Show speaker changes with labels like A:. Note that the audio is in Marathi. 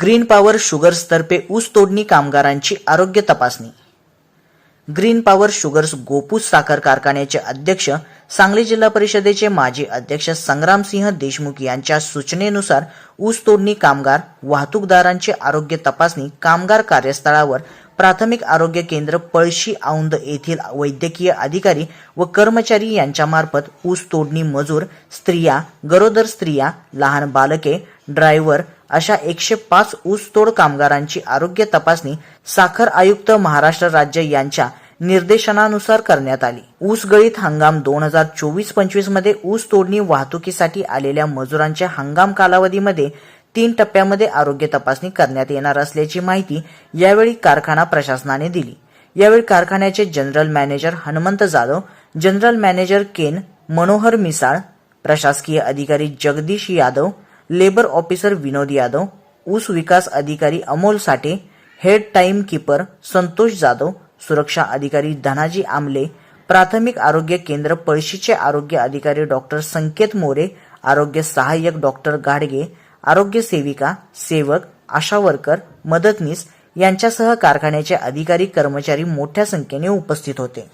A: ग्रीन पॉवर शुगर्सतर्फे ऊस तोडणी कामगारांची आरोग्य तपासणी. ग्रीन पॉवर शुगर्स गोपूस साखर कारखान्याचे अध्यक्ष सांगली जिल्हा परिषदेचे माजी अध्यक्ष संग्रामसिंह देशमुख यांच्या सूचनेनुसार ऊस तोडणी कामगार वाहतूकदारांची आरोग्य तपासणी कामगार कार्यस्थळावर प्राथमिक आरोग्य केंद्र पळशी औंद येथील वैद्यकीय अधिकारी व कर्मचारी यांच्यामार्फत ऊस तोडणी मजूर स्त्रिया गरोदर स्त्रिया लहान बालके ड्रायव्हर अशा एकशे पाच ऊसतोड कामगारांची आरोग्य तपासणी साखर आयुक्त महाराष्ट्र राज्य यांच्या निर्देशनानुसार करण्यात आली. ऊस गळीत हंगाम दोन हजार चोवीस पंचवीसमध्ये ऊस तोडणी वाहतुकीसाठी आलेल्या मजुरांच्या हंगाम कालावधीमध्ये तीन टप्प्यामध्ये आरोग्य तपासणी करण्यात येणार असल्याची माहिती यावेळी कारखाना प्रशासनाने दिली. यावेळी कारखान्याचे general manager Hanumant Jadhav general manager cane Manohar Misal प्रशासकीय अधिकारी जगदीश यादव लेबर ऑफिसर विनोद यादव ऊस विकास अधिकारी Amol Sathe head time keeper Santosh Jadhav सुरक्षा अधिकारी धनाजी आमले प्राथमिक आरोग्य केंद्र पळशीचे आरोग्य अधिकारी डॉक्टर संकेत मोरे आरोग्य सहाय्यक डॉक्टर गाडगे आरोग्य सेविका सेवक आशा वर्कर मदतनीस यांच्यासह कारखान्याचे अधिकारी कर्मचारी मोठ्या संख्येने उपस्थित होते.